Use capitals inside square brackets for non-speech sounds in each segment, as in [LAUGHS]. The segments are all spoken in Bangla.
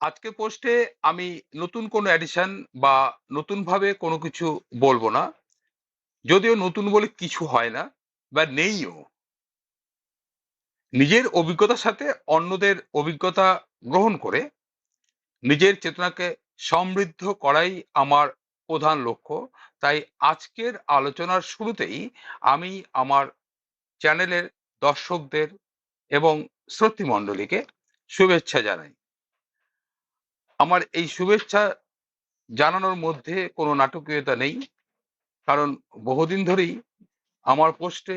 আজকের পোস্টে আমি নতুন কোনো এডিশন বা নতুনভাবে কোনো কিছু বলব না। যদিও নতুন বলে কিছু হয় না, বা নেইও। নিজের অভিজ্ঞতার সাথে অন্যদের অভিজ্ঞতা গ্রহণ করে নিজের চেতনাকে সমৃদ্ধ করাই আমার প্রধান লক্ষ্য। তাই আজকের আলোচনার শুরুতেই আমি আমার চ্যানেলের দর্শকদের এবং শ্রোতৃমণ্ডলীকে শুভেচ্ছা জানাই। আমার এই শুভেচ্ছা জানানোর মধ্যে কোনো নাটকীয়তা নেই। কারণ বহুদিন ধরেই আমার পোস্টে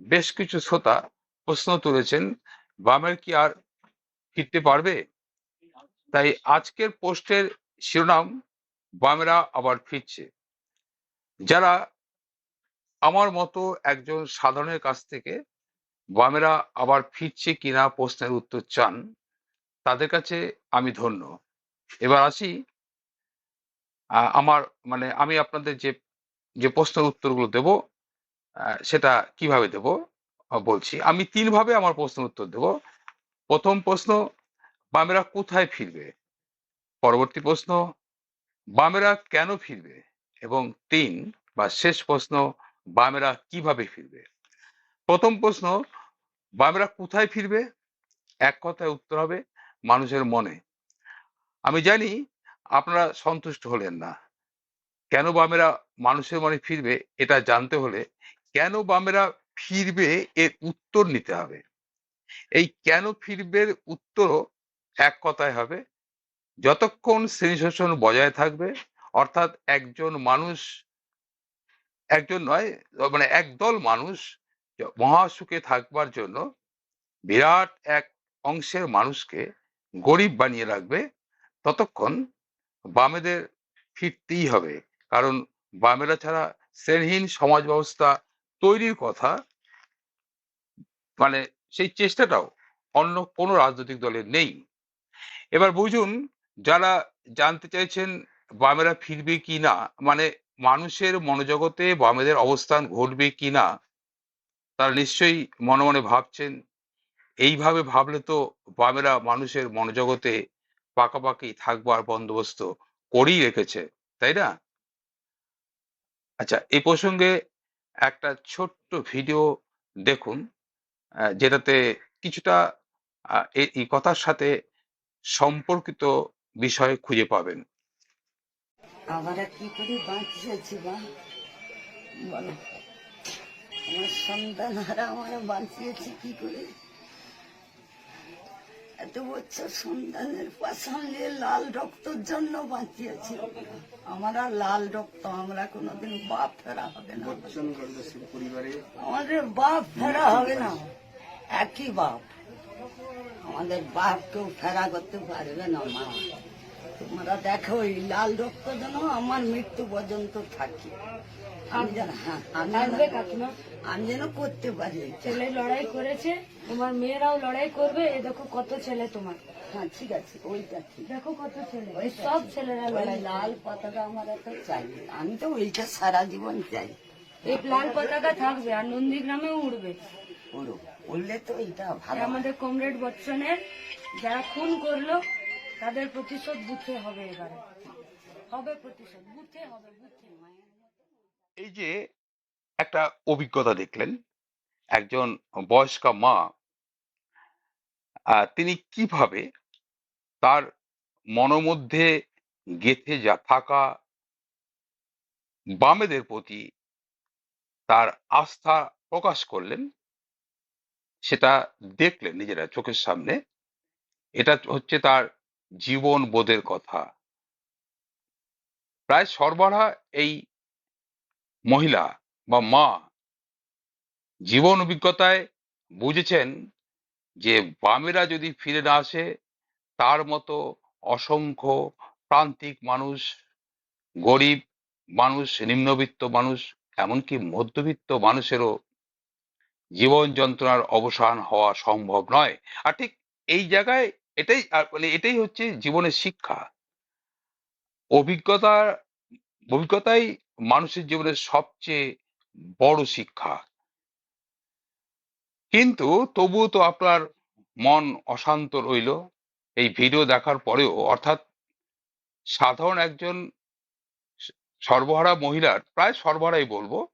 বেশ কিছু শ্রোতা প্রশ্ন তুলেছেন, বামের কি আর ফিরতে পারবে? তাই আজকের পোস্টের শিরোনাম, বামেরা আবার ফিরছে। যারা আমার মতো একজন সাধারণের কাছ থেকে বামেরা আবার ফিরছে কিনা প্রশ্নের উত্তর চান, তাদের কাছে আমি ধন্য। এবার আসি আমার মানে আমি আপনাদের যে যে প্রশ্নের উত্তরগুলো দেব সেটা কীভাবে দেব বলছি। আমি তিনভাবে আমার প্রশ্নের উত্তর দেব। প্রথম প্রশ্ন, বামেরা কোথায় ফিরবে? পরবর্তী প্রশ্ন, বামেরা কেন ফিরবে? এবং তিন বা শেষ প্রশ্ন, বামেরা কীভাবে ফিরবে? প্রথম প্রশ্ন, বামেরা কোথায় ফিরবে? এক কথায় উত্তর হবে, মানুষের মনে। আমি জানি আপনারা সন্তুষ্ট হলেন না। কেন বামেরা মানুষের মনে ফিরবে এটা জানতে হলে কেন বামেরা ফিরবে এর উত্তর নিতে হবে। এই কেন ফিরবে এর উত্তরও এক কথায় হবে, যতক্ষণ শ্রেণি শোষণ বজায় থাকবে, অর্থাৎ একজন মানুষ, একজন নয় মানে একদল মানুষ মহাসুখে থাকবার জন্য বিরাট এক অংশের মানুষকে গরিব বানিয়ে রাখবে ততক্ষণ বামেদের ফিরতেই হবে। কারণ বামেরা ছাড়া শ্রেণীহীন সমাজ ব্যবস্থা তৈরির কথা মানে সেই চেষ্টাটাও অন্য কোনো রাজনৈতিক দলের নেই। এবার বুঝুন, যারা জানতে চাইছেন বামেরা ফিরবে কি না মানে মানুষের মনোজগতে বামেদের অবস্থান ঘটবে কি না, তারা নিশ্চয়ই মনে মনে ভাবছেন। এইভাবে ভাবলে তো বামেরা মানুষের মনোজগতে পাকাপাকি থাকবার বন্দোবস্ত করেই রেখেছে, তাই না? আচ্ছা এই প্রসঙ্গে একটা ছোট্ট ভিডিও দেখুন যেটাতে কিছুটা এই কথার সাথে সম্পর্কিত বিষয় খুঁজে পাবেন। আমরা কি করে বাঁচিয়েছি বলো। আমার সন্তানরা আমরা বাঁচিয়েছি কি করে? এত বছর সন্তানের নিয়ে লাল রক্তর জন্য বাঁচিয়েছি আমরা লাল রক্ত আমরা কোনোদিন বাপ ফেরা হবে না। আমাদের বাপ ফেরা হবে না। একই বাপ। আমাদের বাপ কেউ ফেরা করতে পারবে না মা। তোমরা দেখো এই লাল রক্ত যেন আমার মৃত্যু পর্যন্ত থাকি। আমি যেন করতে পারি। ছেলে লড়াই করেছে তোমার মেয়েরাও লড়াই করবে এ দেখো কত ছেলে তোমার। হ্যাঁ ঠিক আছে ওইটা ঠিক। দেখো কত ছেলে। ওই সব ছেলেরা লড়াই লাল পতাকা আমার এত চাই। আমি তো ওইটা সারা জীবন চাই। এই লাল পতাকা থাকবে আর নন্দীগ্রামেও উড়বে। পুরো বললে তো এটা আর ভালো আমাদের কমরেড বচ্চনের যারা খুন করল তাদের প্রতিশোধ বুথে হবে এবারে। হবে প্রতিশোধ বুথে হবে বুথে। এই যে একটা অভিজ্ঞতা দেখলেন, একজন বয়স্কা মা তিনি কীভাবে তার মনোমধ্যে গেথে যা থাকা বামেদের প্রতি তার আস্থা প্রকাশ করলেন, সেটা দেখলেন নিজেরা চোখের সামনে। এটা হচ্ছে তার জীবন বোধের কথা। প্রায় সর্বহারা এই মহিলা বা মা জীবন অভিজ্ঞতায় বুঝেছেন যে বামেরা যদি ফিরে না আসে, তার মতো অসংখ্য প্রান্তিক মানুষ, গরিব মানুষ, নিম্নবিত্ত মানুষ, এমনকি মধ্যবিত্ত মানুষেরও জীবন যন্ত্রণার অবসান হওয়া সম্ভব নয়। আর ঠিক এই জায়গায় এটাই মানে এটাই হচ্ছে জীবনের শিক্ষা। অভিজ্ঞতা, অভিজ্ঞতাই মানুষের জীবনের সবচেয়ে বড় শিক্ষা। কিন্তু তবুও তো আপনার মন অশান্ত রইল। এই ভিডিও দেখার পরেও অর্থাৎ সাধারণ একজন সর্বহারা মহিলার প্রায় সর্বহারাই বলব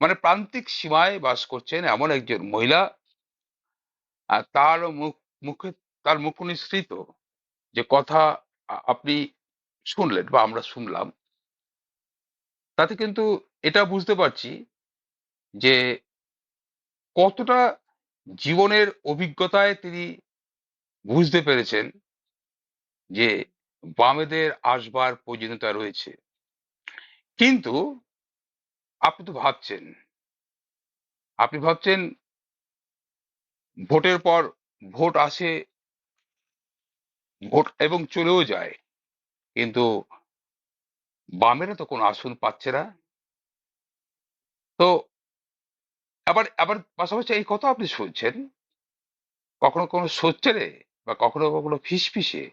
মানে প্রান্তিক সীমায় বাস করছেন এমন একজন মহিলা। আর তার মুখ, মুখে, তার মুখ নিঃসৃত যে কথা আপনি শুনলেন বা আমরা শুনলাম। তাতে কিন্তু এটা বুঝতে পারছি যে কতটা জীবনের অভিজ্ঞতায় তিনি বুঝতে পেরেছেন যে বামেদের আসবার প্রয়োজনীয়তা রয়েছে। কিন্তু আপনি তো ভাবছেন, আপনি ভাবছেন ভোটের পর ভোট আসে, ভোট এবং চলেও যায়। কিন্তু বামেরা তো কোনো আসন পাচ্ছে না। তো আবার আবার পাশাপাশি এই কথা আপনি শুনছেন, কখনো কোনো সোচ্চারে বা কখনো কখনো ফিসফিসে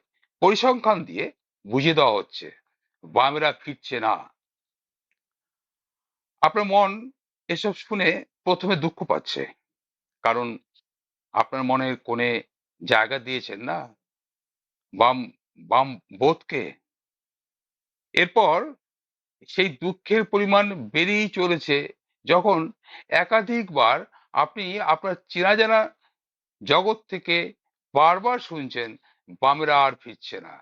পরিসংখ্যান দিয়ে বুঝিয়ে দেওয়া হচ্ছে, বামেরা ফিরছে না। আপনার মন এসব শুনে প্রথমে দুঃখ পাচ্ছে, কারণ আপনার মনের কোণে জায়গা দিয়েছেন না, বাম বাম বোধকে এরপর সেই দুঃখের পরিমাণ বেড়েই চলেছে যখন একাধিকবার আপনি আপনার চেনা জানা জগৎ থেকে বারবার শুনছেন, বামেরা আর ফিরছে না।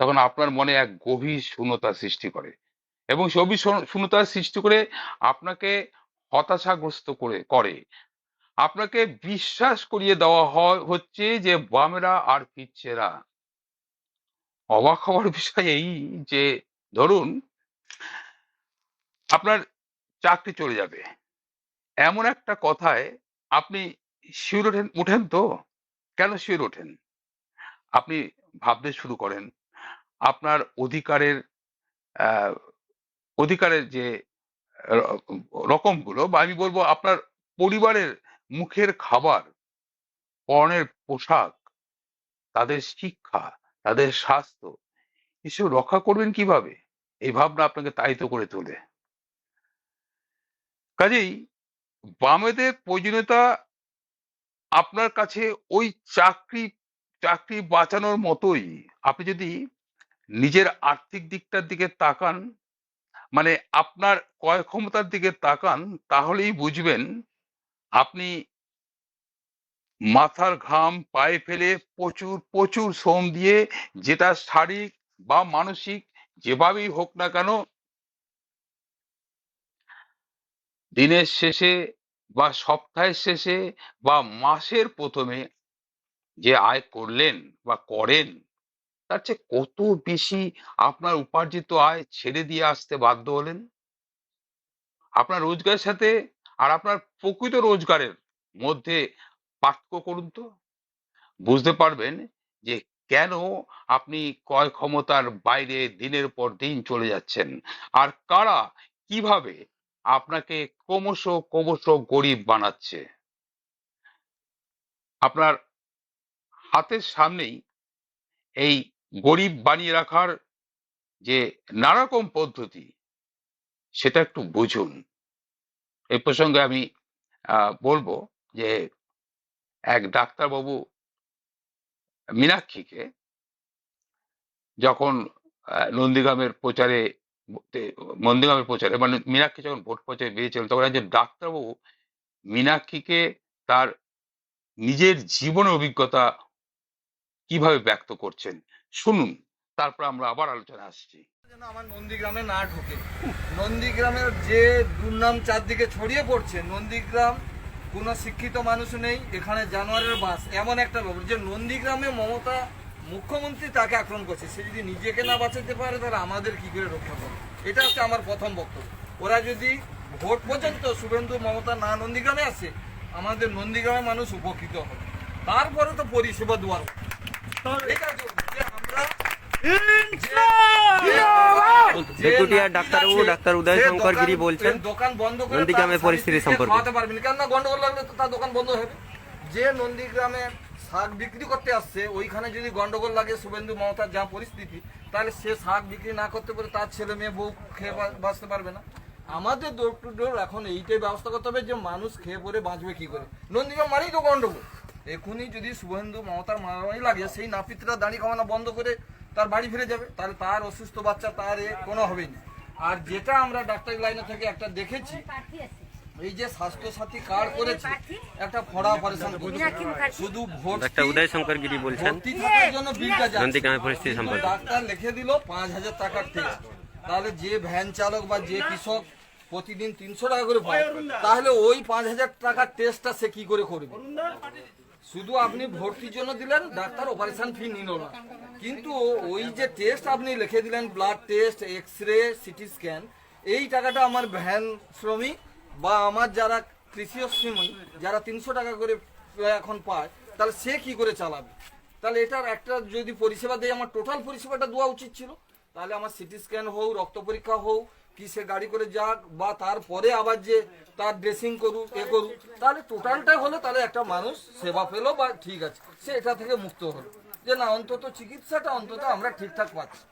তখন আপনার মনে এক গভীর শূন্যতা সৃষ্টি করে এবং সবই শূন্যতার সৃষ্টি করে আপনাকে হতাশাগ্রস্ত করে করে। আপনাকে বিশ্বাস করিয়ে দেওয়া হয়, হচ্ছে যে বামেরা আর ফিরছে না। অবাক হওয়ার [LAUGHS] বিষয় এই যে, ধরুন আপনার চাকরি চলে যাবে। এমন একটা কথায় আপনি শিওর ওঠেন, উঠেন তো? কেন শিওর ওঠেন? আপনি ভাবতে শুরু করেন, আপনার অধিকারের অধিকারের যে রকমগুলো বা আমি বলব আপনার পরিবারের মুখের খাবার পরনের পোশাক, তাদের শিক্ষা তাদের স্বাস্থ্য। এসব রক্ষা করবেন কীভাবে? এই ভাবনা আপনাকে তাড়িত করে তোলে। কাজেই বামেদের প্রয়োজনীয়তা আপনার কাছে ওই চাকরি চাকরি বাঁচানোর মতোই। আপনি যদি নিজের আর্থিক দিকটার দিকে তাকান মানে আপনার ক্রয় ক্ষমতার দিকে তাকান, তাহলেই বুঝবেন আপনি মাথার ঘাম, পায়ে ফেলে প্রচুর প্রচুর শ্রম দিয়ে যেটা শারীরিক বা মানসিক যেভাবেই হোক না কেন, দিনের শেষে বা সপ্তাহের শেষে বা মাসের প্রথমে যে আয় করলেন বা করেন, তার চেয়ে কত বেশি আপনার উপার্জিত আয় ছেড়ে দিয়ে আসতে বাধ্য হলেন? আপনার রোজগারের সাথে আর আপনার প্রকৃত রোজগারের মধ্যে পার্থক্য করুন তো। বুঝতে পারবেন যে কেন আপনি ক্রয় ক্ষমতার বাইরে দিনের পর দিন চলে যাচ্ছেন? আর কারা কীভাবে আপনাকে ক্রমশ ক্রমশ গরিব বানাচ্ছে? আপনার হাতের সামনেই এই গরিব বানিয়ে রাখার যে নানারকম পদ্ধতি, সেটা একটু বুঝুন। এই প্রসঙ্গে আমি বলব যে এক ডাক্তারবাবু মীনাক্ষীকে যখন নন্দীগ্রামের প্রচারে নন্দীগ্রামের প্রচারে মানে মীনাক্ষী যখন ভোট প্রচারে বেরিয়েছিলেন তখন একজন ডাক্তারবাবু মীনাক্ষীকে তার নিজের জীবনের অভিজ্ঞতা কীভাবে ব্যক্ত করছেন, শুনুন। তারপর আমরা আবার আলোচনা আসছি। যেন আমার নন্দীগ্রামে না ঢোকে। নন্দীগ্রামের যে দুর্নাম চারদিকে ছড়িয়ে পড়ছে, নন্দীগ্রাম কোনো শিক্ষিত মানুষ নেই এখানে জানোয়ারের বাস এমন একটা ব্যাপার যে নন্দীগ্রামে মমতা মুখ্যমন্ত্রী তাকে আক্রমণ করছে। সে যদি নিজেকে না বাঁচাতে পারে তাহলে আমাদের কি করে রক্ষা করবে? এটা হচ্ছে আমার প্রথম বক্তব্য। ওরা যদি ভোট পর্যন্ত শুভেন্দু মমতা না নন্দীগ্রামে আসে আমাদের নন্দীগ্রামের মানুষ উপকৃত হবে। তারপরে তো পরিষেবা দেওয়ার এটা ডেপুটিয়ার ডাক্তারবাবু ডাক্তার উদয় শঙ্কর গিরি বলছেন। দোকান বন্ধ করে নন্দীগ্রামের তার পরিস্থিতি সম্পর্কে। খাওয়াতে পারবেন কেন না গন্ডগোল লাগলে তো তার দোকান বন্ধ হবে যে নন্দীগ্রামে শাক বিক্রি করতে আসছে ওইখানে যদি গন্ডগোল লাগে শুভেন্দু মমতার যা পরিস্থিতি তাহলে সে শাক বিক্রি না করতে পারে তার ছেলে মেয়ে বউ খেয়ে বাঁচতে পারবে না। আমাদের ডোর টু ডোর এখন এইটাই ব্যবস্থা করতে হবে যে মানুষ খেয়ে পরে বাঁচবে কি করে। নন্দীগ্রাম মানেই তো গন্ডগোল। এখনই যদি শুভেন্দু মমতার মারামারি লাগে সেই নাপিতরা দাঁড়ি কমানো বন্ধ করে তার বাড়ি ফিরে যাবে তাহলে তার অসুস্থ বাচ্চা তার এ কোনো হবেই না। আর যেটা আমরা ডাক্তারি লাইনে থেকে একটা দেখেছি এই যে স্বাস্থ্য সাথী কার্ড করেছে একটা ফড়া অপারেশন শুধু ভোট ডাক্তার উদয় শঙ্কর গিরি বলছেন নন্দীগ্রামের পরিস্থিতি সম্পর্কে। ডাক্তার লিখে দিল পাঁচ হাজার টাকার টেস্ট তাহলে যে ভ্যান চালক বা যে কৃষক প্রতিদিন তিনশো টাকা করে পায় তাহলে ওই পাঁচ হাজার টাকার টেস্টটা সে কি করে করবে? শুধু আপনি ভর্তির জন্য দিলেন, ডাক্তার অপারেশন ফি নিল না। কিন্তু ওই যে টেস্ট আপনি লিখে দিলেন blood test X ray CT scan এই টাকাটা আমার ভ্যান শ্রমিক বা আমার যারা কৃষি শ্রমিক, যারা তিনশো টাকা করে এখন পায়, তাহলে সে কি করে চালাবে? তাহলে এটার একটা যদি পরিষেবা দেয়, আমার টোটাল পরিষেবাটা দেওয়া উচিত ছিল। তাহলে আমার সিটি স্ক্যান হোক, রক্ত পরীক্ষা হোক কি সে গাড়ি করে যাক বা তারপরে আবার যে তার ড্রেসিং করুক, এ করুক, তাহলে টোটালটাই হলো তাহলে একটা মানুষ সেবা পেল বা ঠিক আছে। সে এটা থেকে মুক্ত হলো। যে না, অন্তত চিকিৎসাটা অন্তত আমরা ঠিকঠাক পাচ্ছি।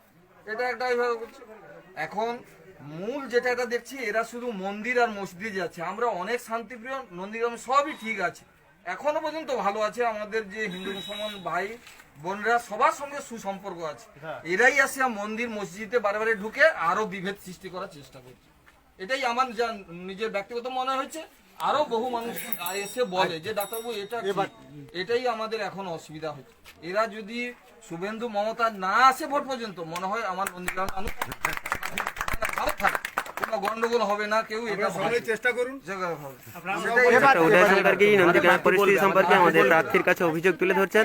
এটা একটা এইভাবে বলছি এখন মূল যেটা এটা দেখছি, এরা শুধু মন্দির আর মসজিদে যাচ্ছে। আমরা অনেক শান্তিপ্রিয়, নন্দীগ্রামে সবই ঠিক আছে। এখনও পর্যন্ত ভালো আছে আমাদের যে হিন্দু মুসলমান ভাই বোনরা সবার সঙ্গে সুসম্পর্ক আছে। এরাই আসে মন্দির মসজিদে বারে বারে ঢুকে আরও বিভেদ সৃষ্টি করার চেষ্টা করছে। এটাই আমার যা নিজের ব্যক্তিগত মনে হয়েছে। আরও বহু মানুষ এসে বলে যে ডাক্তারবাবু এটা। এটাই আমাদের এখন অসুবিধা হচ্ছে। এরা যদি শুভেন্দু মমতা না আসে ভোট পর্যন্ত মনে হয় আমার নন্দীগ্রাম মানুষ ভালো থাকে কোনো গন্ডগোল হবে না কেউ এটা ভাবে। চেষ্টা করুন। নন্দীগ্রামের পরিস্থিতি সম্পর্কে আমাদের প্রার্থীর কাছে অভিযোগ তুলে ধরছেন।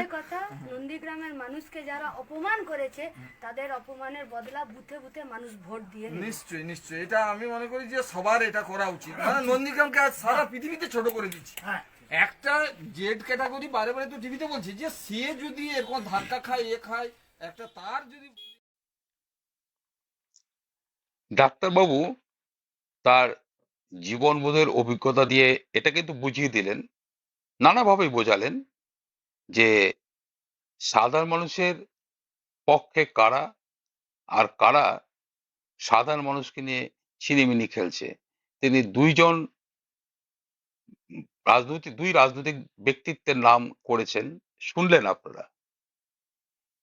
নন্দীগ্রামের মানুষকে যারা অপমান করেছে তাদের অপমানের বদলা বুথে বুথে মানুষ ভোট দিয়ে নিশ্চয়ই নিশ্চয়ই। এটা আমি মনে করি যে সবার এটা করা উচিত। মানে নন্দীগ্রামকে আজ সারা পৃথিবীতে ছোট করে দিচ্ছি। একটা জেড ক্যাটাগরি বারে বারে তো টিভিতে বলছি যে সে যদি এরকম ধাক্কা খায় এ খায় একটা তার যদি ডাক্তারবাবু তার জীবনবোধের অভিজ্ঞতা দিয়ে এটা কিন্তু বুঝিয়ে দিলেন। নানাভাবেই বোঝালেন যে সাধারণ মানুষের পক্ষে কারা আর কারা সাধারণ মানুষকে নিয়ে ছিনিমিনি খেলছে। তিনি দুইজন রাজনৈতিক, দুই রাজনৈতিক ব্যক্তিত্বের নাম করেছেন। শুনলেন আপনারা।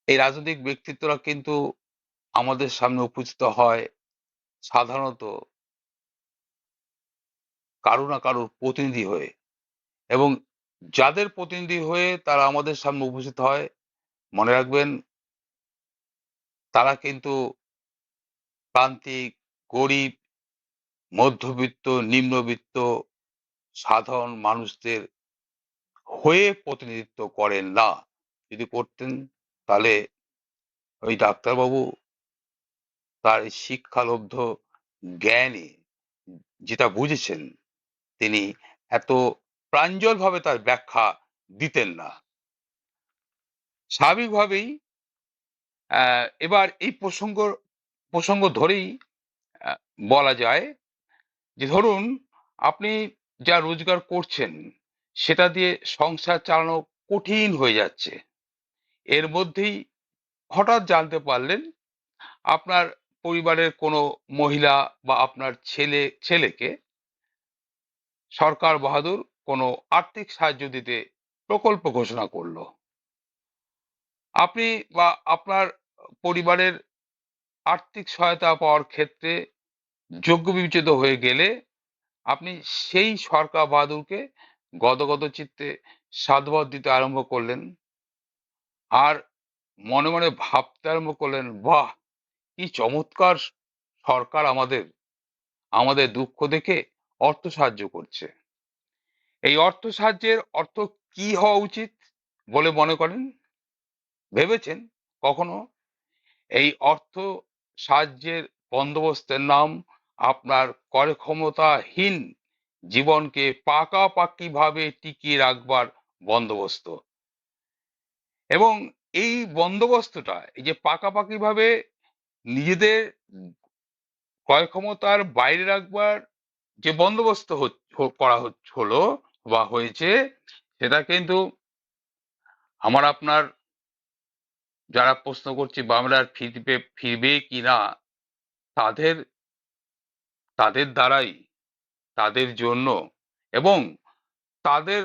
এই রাজনৈতিক ব্যক্তিত্বরা কিন্তু আমাদের সামনে উপস্থিত হয় সাধারণত কারও না কারোর প্রতিনিধি হয়ে। এবং যাদের প্রতিনিধি হয়ে তারা আমাদের সামনে উপস্থিত হয়, মনে রাখবেন তারা কিন্তু প্রান্তিক, গরিব, মধ্যবিত্ত, নিম্নবিত্ত, সাধারণ মানুষদের হয়ে প্রতিনিধিত্ব করেন না। যদি করতেন তাহলে ওই ডাক্তারবাবু তার শিক্ষালব্ধ জ্ঞানে যেটা বুঝেছেন তিনি এত প্রাঞ্জলভাবে তার ব্যাখ্যা দিতেন না। স্বাভাবিকভাবেই এবার এই প্রসঙ্গ প্রসঙ্গ ধরেই বলা যায় যে ধরুন, আপনি যা রোজগার করছেন, সেটা দিয়ে সংসার চালানো কঠিন হয়ে যাচ্ছে। এর মধ্যেই হঠাৎ জানতে পারলেন, আপনার পরিবারের কোনো মহিলা বা আপনার ছেলে, ছেলেকে সরকার বাহাদুর কোনো আর্থিক সাহায্য দিতে প্রকল্প ঘোষণা করল। আপনি বা আপনার পরিবারের আর্থিক সহায়তা পাওয়ার ক্ষেত্রে যোগ্য বিবেচিত হয়ে গেলে আপনি সেই সরকার বাহাদুরকে গদগদ চিত্তে সাধুবাদ দিতে আরম্ভ করলেন। আর মনে মনে ভাবতে আরম্ভ করলেন, বাহ! কি চমৎকার সরকার আমাদের। আমাদের দুঃখ দেখে অর্থ সাহায্য করছে। এই অর্থ সাহায্যের অর্থ কি হওয়া উচিত বলে মনে করেন? ভেবেছেন কখনো? এই অর্থ সাহায্যের বন্দোবস্তের নাম আপনার করে ক্ষমতাহীন জীবনকে পাকাপাকি ভাবে টিকিয়ে রাখবার বন্দোবস্ত। এবং এই বন্দোবস্তটা, এই যে পাকাপাকি ভাবে নিজেদের ক্রয় ক্ষমতার বাইরে রাখবার যে বন্দোবস্ত করা হলো বা হয়েছে, সেটা কিন্তু আমার আপনার যারা প্রশ্ন করছে বাংলার ফিরবে ফিরবে কিনা তাদের তাদের দ্বারাই, তাদের জন্য এবং তাদের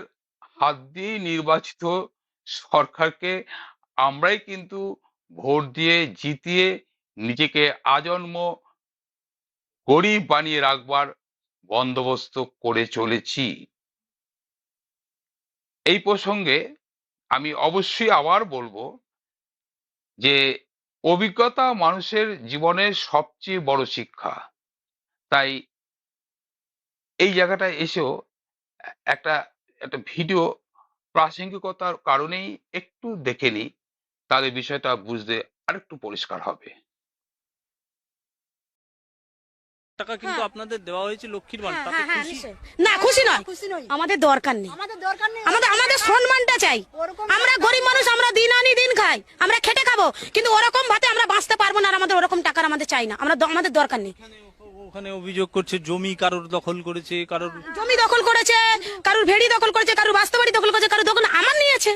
হাত দিয়ে নির্বাচিত সরকারকে আমরাই কিন্তু ভোট দিয়ে জিতিয়ে নিজেকে আজন্ম গরিব বানিয়ে রাখবার বন্দোবস্ত করে চলেছি। এই প্রসঙ্গে আমি অবশ্যই আবার বলব যে অভিজ্ঞতা মানুষের জীবনের সবচেয়ে বড় শিক্ষা। তাই এই জায়গাটায় এসেও একটা একটা ভিডিও প্রাসঙ্গিকতার কারণেই একটু দেখে নিই, তাহলে বিষয়টা বুঝতে আরেকটু পরিষ্কার হবে। টাকা কিন্তু হ্যাঁ। আপনাদের দেওয়া হয়েছে লক্ষ্মীর ভান্ডার হ্যাঁ, তাতে হ্যাঁ, খুশি? না খুশি নয়। আমাদের দরকার নেই। আমাদের দরকার নেই। আমাদের আমাদের সম্মানটা চাই। আমরা গরিব মানুষ আমরা দিন আনি দিন খাই। আমরা খেটে খাব। কিন্তু ওরকম ভাতে আমরা বাঁচতে পারব না আর আমাদের ওরকম টাকার আমাদের চাই না। আমরা আমাদের দরকার নেই। ওখানে অভিযোগ করছে জমি কারোর দখল করেছে কারোর জমি দখল করেছে কারুর ভেড়ি দখল করেছে কারুর বাস্তবাড়ি দখল করেছে কারুর দখল আমার নিয়েছে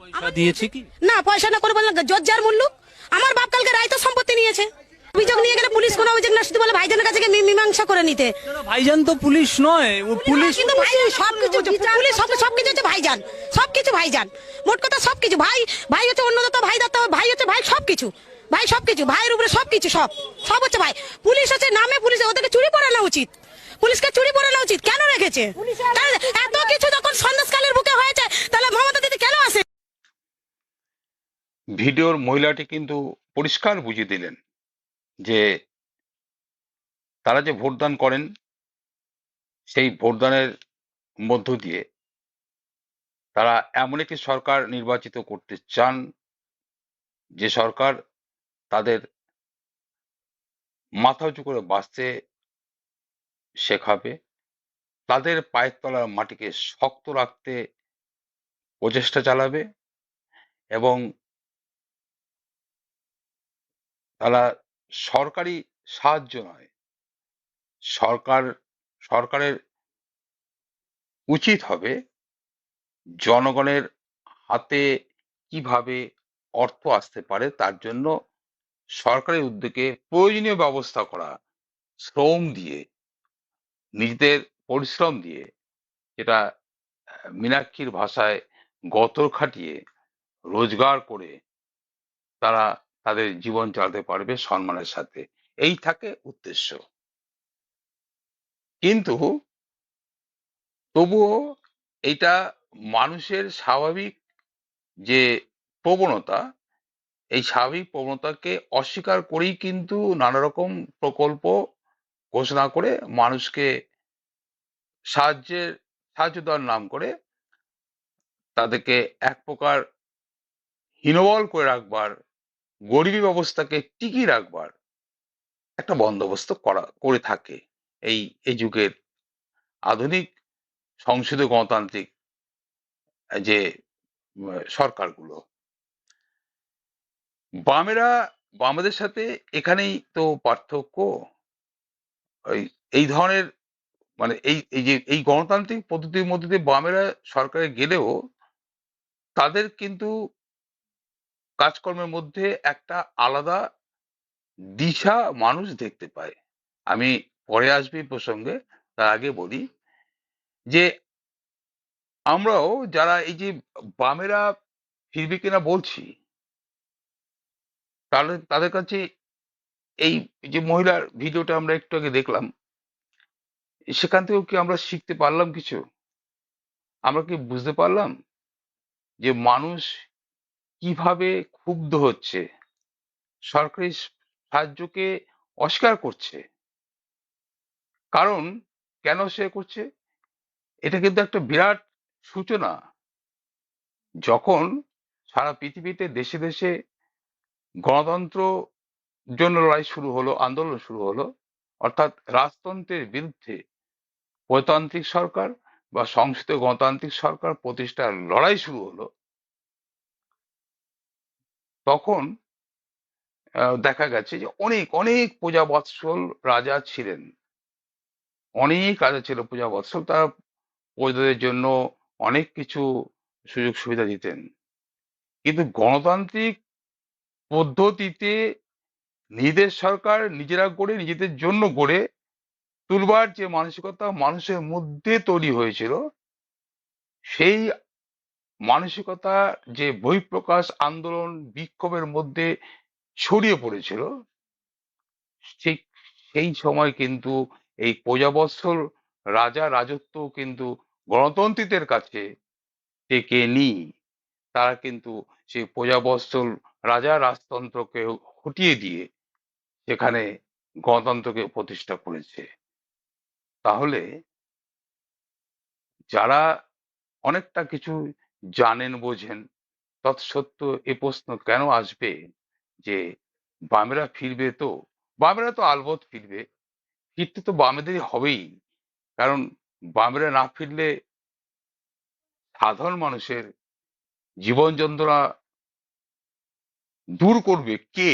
পয়সা দিয়েছে কি? না পয়সা না করে বললাম জজ্জার মুল্লুক আমার বাপ কালকে রায়তো সম্পত্তি নিয়েছে। অভিযোগ নিয়ে গেলে পুলিশ কোনো অভিযোগ না শুধু বলে ভাইজানের কাছে মীমাংসা করে নিতে। ভাইজান তো পুলিশ নয় পুলিশ কিন্তু সবকিছু পুলিশ সব সবকিছু হচ্ছে ভাইজান। সবকিছু ভাইজান। মোট কথা সবকিছু। ভাই ভাই হচ্ছে অন্য দত্ত ভাই দত্ত ভাই হচ্ছে ভাই সবকিছু। ভাই সবকিছু। ভাইয়ের উপরে সবকিছু সব। সব হচ্ছে ভাই। পুলিশ হচ্ছে নামে পুলিশ ওদেরকে চুরি পড়ানো উচিত। পুলিশকে চুরি পড়ানো উচিত। কেন রেখেছে? এত কিছু যখন সন্দেশকালের বুকে হয়েছে তাহলে মমতা দিদি কেন আসে? ভিডিওর মহিলাটি কিন্তু পরিষ্কার বুঝিয়ে দিলেন। যে তারা যে ভোটদান করেন, সেই ভোটদানের মধ্য দিয়ে তারা এমন একটি সরকার নির্বাচিত করতে চান, যে সরকার তাদের মাথা উঁচু করে বাঁচতে শেখাবে, তাদের পায়ের তলার মাটিকে শক্ত রাখতে প্রচেষ্টা চালাবে এবং তারা সরকারি সাহায্য নয়। সরকার, সরকারের উচিত হবে জনগণের হাতে কীভাবে অর্থ আসতে পারে তার জন্য সরকারি উদ্যোগে প্রয়োজনীয় ব্যবস্থা করা, শ্রম দিয়ে, নিজেদের পরিশ্রম দিয়ে, যেটা মীনাক্ষীর ভাষায় গতর খাটিয়ে রোজগার করে তারা তাদের জীবন চালাতে পারবে সম্মানের সাথে। এই থাকে উদ্দেশ্য। কিন্তু তবুও এটা মানুষের স্বাভাবিক যে প্রবণতা, এই স্বাভাবিক প্রবণতাকে অস্বীকার করেই কিন্তু নানা রকম প্রকল্প ঘোষণা করে মানুষকে সাহায্যের, সাহায্য দেওয়ার নাম করে তাদেরকে এক প্রকার হীনবল করে রাখবার গরিবী ব্যবস্থাকে টিকিয়ে রাখবার একটা বন্দোবস্ত করা, করে থাকে। এই এই যুগের আধুনিক সংসদীয় গণতান্ত্রিক যে সরকারগুলো। বামেরা, বামেদের সাথে এখানেই তো পার্থক্য। এই ধরনের মানে এই এই যে, এই গণতান্ত্রিক পদ্ধতির মধ্যে দিয়ে বামেরা সরকারে গেলেও তাদের কিন্তু কাজকর্মের মধ্যে একটা আলাদা দিশা মানুষ দেখতে পায়। আমি পরে আসবি প্রসঙ্গে, তার আগে বলি যে, আমরাও যারা এই যে বামেরা ফিরবে কিনা বলছি, তাহলে তাদের কাছে এই যে মহিলার ভিডিওটা আমরা একটু আগে দেখলাম, সেখান থেকেও কি আমরা শিখতে পারলাম কিছু? আমরা কি বুঝতে পারলাম যে মানুষ কীভাবে ক্ষুব্ধ হচ্ছে? সরকারি সাহায্যকে অস্বীকার করছে। কারণ কেন সে করছে? এটা কিন্তু একটা বিরাট সূচনা। যখন সারা পৃথিবীতে দেশে দেশে গণতন্ত্র জন্য লড়াই শুরু হলো, আন্দোলন শুরু হলো, অর্থাৎ রাজতন্ত্রের বিরুদ্ধে প্রজাতান্ত্রিক সরকার বা সংসদীয় গণতান্ত্রিক সরকার প্রতিষ্ঠার লড়াই শুরু হলো তখন দেখা গেছে যে অনেক অনেক পূজা বৎসল রাজা ছিলেন। অনেক রাজা ছিল পূজা বৎসল। তারা প্রজাদের জন্য অনেক কিছু সুযোগ সুবিধা দিতেন। কিন্তু গণতান্ত্রিক পদ্ধতিতে নিজেদের সরকার নিজেরা গড়ে, নিজেদের জন্য গড়ে তুলবার যে মানসিকতা মানুষের মধ্যে তৈরি হয়েছিল, সেই মানসিকতা যে বহিঃপ্রকাশ আন্দোলন বিক্ষোভের মধ্যে ছড়িয়ে পড়েছিল, ঠিক সেই সময় কিন্তু এই প্রজাবৎসল রাজা রাজত্ব কিন্তু গণতন্ত্রীদের কাছে টেকে নি তারা কিন্তু সেই প্রজাবৎসল রাজা রাজতন্ত্রকে হটিয়ে দিয়ে সেখানে গণতন্ত্রকে প্রতিষ্ঠা করেছে। তাহলে যারা অনেকটা কিছু জানেন, বোঝেন তৎসত্ত্বেও এ প্রশ্ন কেন আসবে যে বামেরা ফিরবে তো? বামেরা তো আলবত ফিরবে। ফিরতে তো বামেদেরই হবেই। কারণ বামেরা না ফিরলে সাধারণ মানুষের জীবন যন্ত্রণা দূর করবে কে?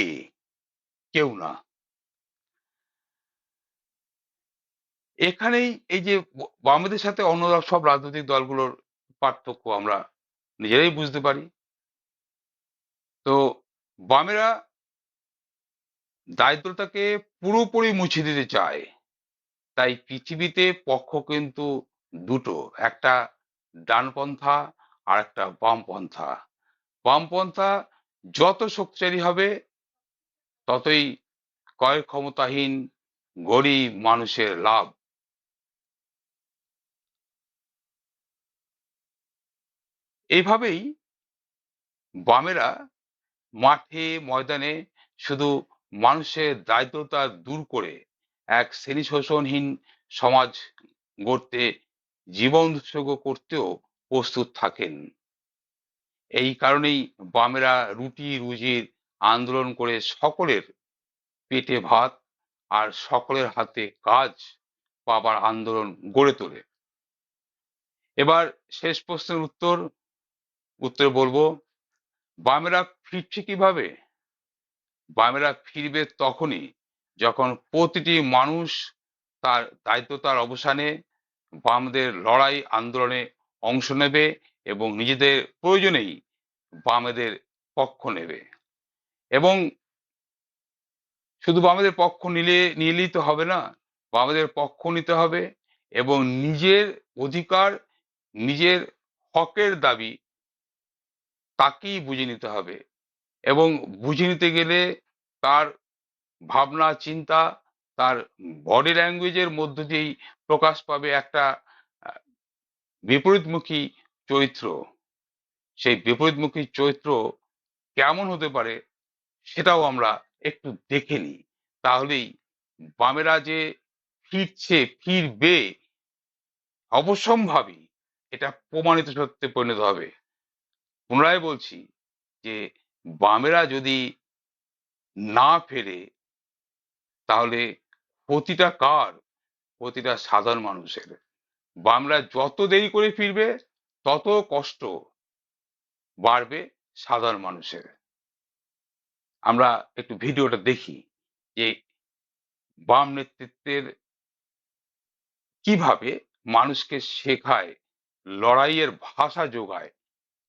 কেউ না। এখানেই এই যে বামেদের সাথে অন্য সব রাজনৈতিক দলগুলোর পার্থক্য আমরা নিজেরাই বুঝতে পারি। তো বামেরা দারিদ্রতাকে পুরোপুরি মুছে দিতে চায়। তাই পৃথিবীতে পক্ষ কিন্তু দুটো, একটা ডানপন্থা আর একটা বামপন্থা। বামপন্থা যত শক্তিশালী হবে, ততই ক্রয় ক্ষমতাহীন গরিব মানুষের লাভ এইভাবেই বামেরা মাঠে, ময়দানে শুধু মানুষের দারিদ্রতা দূর করে এক শ্রেণি শোষণহীন সমাজ গড়তে, জীবন উৎসর্গ করতেও প্রস্তুত থাকেন। এই কারণেই বামেরা রুটি রুজির আন্দোলন করে সকলের পেটে ভাত আর সকলের হাতে কাজ পাবার আন্দোলন গড়ে তোলে। এবার শেষ প্রশ্নের উত্তর উত্তরে বলব, বামেরা ফিরছে কীভাবে? বামেরা ফিরবে তখনই যখন প্রতিটি মানুষ তার দায়িত্ব তার অবসানে বামদের লড়াই আন্দোলনে অংশ নেবে এবং নিজেদের প্রয়োজনেই বামেদের পক্ষ নেবে। এবং শুধু বামেদের পক্ষ নিলে, নিলেই তো হবে না, বামেদের পক্ষ নিতে হবে এবং নিজের অধিকার, নিজের হকের দাবি তাকেই বুঝে নিতে হবে এবং বুঝে নিতে গেলে তার ভাবনা, চিন্তা, তার বডি ল্যাঙ্গুয়েজের মধ্য দিয়েই প্রকাশ পাবে একটা বিপরীতমুখী চরিত্র। সেই বিপরীতমুখী চরিত্র কেমন হতে পারে সেটাও আমরা একটু দেখে নিই। তাহলেই বামেরা যে ফিরছে, ফিরবে অবশ্যম্ভাবী এটা প্রমাণিত সত্যে পরিণত হবে। পুনরায় বলছি যে, বামেরা যদি না ফেরে তাহলে ক্ষতিটা কার? প্রতিটা সাধারণ মানুষের। বামরা যত দেরি করে ফিরবে, তত কষ্ট বাড়বে সাধারণ মানুষের। আমরা একটু ভিডিওটা দেখি যে, বাম নেতৃত্বের কীভাবে মানুষকে শেখায়, লড়াইয়ের ভাষা যোগায়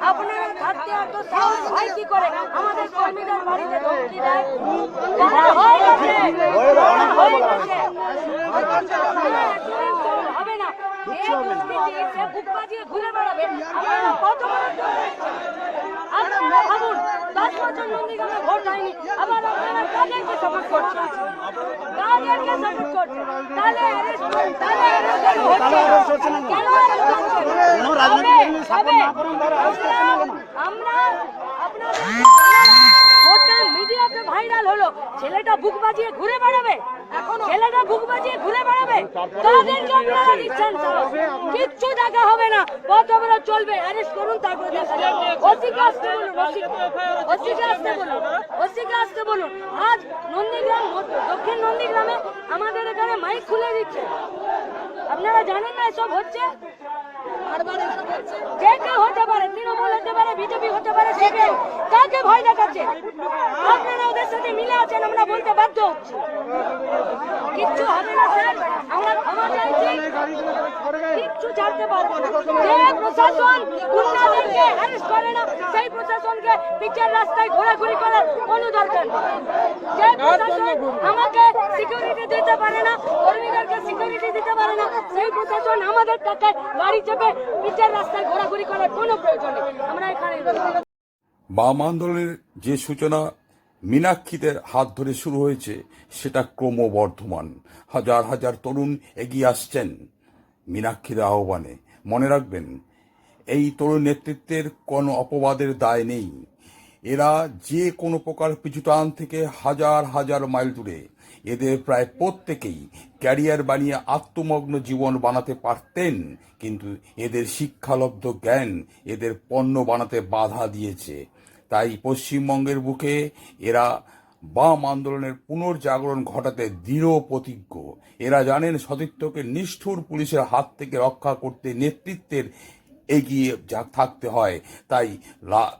আপনারা থাকতে এত সাহস হয় কি করে? আমাদের কর্মীদের বাড়িতে ধমকি দেয়? হবে না। এই দুষ্কৃতী সে বুক ঘুরে বেড়াবে। আপনারা কত দুর্নীতি? ভাবুন দশ বছর নন্দীগ্রামে ভোট হয়নি। আবার আপনারা সাপোর্ট করছেন? সাপোর্ট করছেন? তাহলে। আমরা ভোটটা মিডিয়াতে ভাইরাল হলো। ছেলেটা বুক বাজিয়ে ঘুরে বেড়াবে। ছেলেটা বুক বাজিয়ে ঘুরে বেড়াবে। তাদেরকে আপনারা দিচ্ছেন কিচ্ছু দেখা হবে না। পথ অবরোধ চলবে। অ্যারেস্ট করুন, তারপরে দেখা ওসিকে আসতে বলুন ওসিকে আসতে বলুন ওসিকে আসতে বলুন। আজ নন্দীগ্রাম দক্ষিণ নন্দীগ্রামে আমাদের এখানে মাইক খুলে দিচ্ছে। আপনারা জানেন না এসব হচ্ছে? যে কেউ হতে পারে? তৃণমূল হতে পারে, বিজেপি হতে পারে যে কাকে ভয় দেখাচ্ছে? আপনারা ওদের সাথে মিলে আছেন, আমরা বলতে বাধ্য কিচ্ছু হবে না, স্যার। আমরা ক্ষমা চাইছি। কিচ্ছু ছাড়তে পারব না। যে প্রশাসন গুন্ডাদেরকে অ্যারেস্ট করে না, সেই প্রশাসনকে পিচের রাস্তায় ঘোরাঘুরি করার কোনো দরকার নেই। প্রশাসন আমাকে সিকিউরিটি দিতে পারে না কর্মীদেরকে সিকিউরিটি দিতে পারে না। সেই প্রশাসন আমাদের টাকায় গাড়ি চেপে পিচের রাস্তায় ঘোরাঘুরি করার কোনো প্রয়োজন নেই। আমরা এখানে বাম আন্দোলনের যে সূচনা মীনাক্ষীদের হাত ধরে শুরু হয়েছে সেটা ক্রমবর্ধমান। হাজার হাজার তরুণ এগিয়ে আসছেন মীনাক্ষীর আহ্বানে। মনে রাখবেন এই তরুণ নেতৃত্বের কোনো অপবাদের দায় নেই। এরা যে কোনো প্রকার পিছুটান থেকে হাজার হাজার মাইল দূরে। এদের প্রায় প্রত্যেকেই ক্যারিয়ার বানিয়ে আত্মমগ্ন জীবন বানাতে পারতেন, কিন্তু এদের শিক্ষালব্ধ জ্ঞান এদের পণ্য বানাতে বাধা দিয়েছে। তাই পশ্চিমবঙ্গের বুকে এরা বাম আন্দোলনের পুনর্জাগরণ ঘটাতে দৃঢ় প্রতিজ্ঞ। এরা জানেন সতীর্থকে নিষ্ঠুর পুলিশের হাত থেকে রক্ষা করতে নেতৃত্বের এগিয়ে যা থাকতে হয়, তাই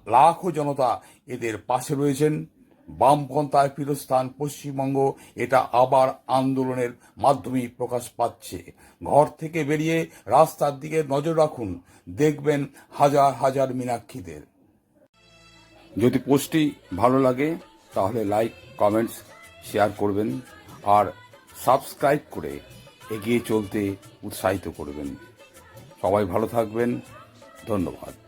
লাখো জনতা এদের পাশে রয়েছেন। বামপন্থায় ফিরস্থান পশ্চিমবঙ্গ, এটা আবার আন্দোলনের মাধ্যমেই প্রকাশ পাচ্ছে। ঘর থেকে বেরিয়ে রাস্তার দিকে নজর রাখুন, দেখবেন হাজার হাজার মীনাক্ষীদের। যদি পোস্টটি ভালো লাগে, তাহলে লাইক, কমেন্টস, শেয়ার করবেন, আর সাবস্ক্রাইব করে এগিয়ে চলতে উৎসাহিত করবেন। সবাই ভালো থাকবেন। ধন্যবাদ।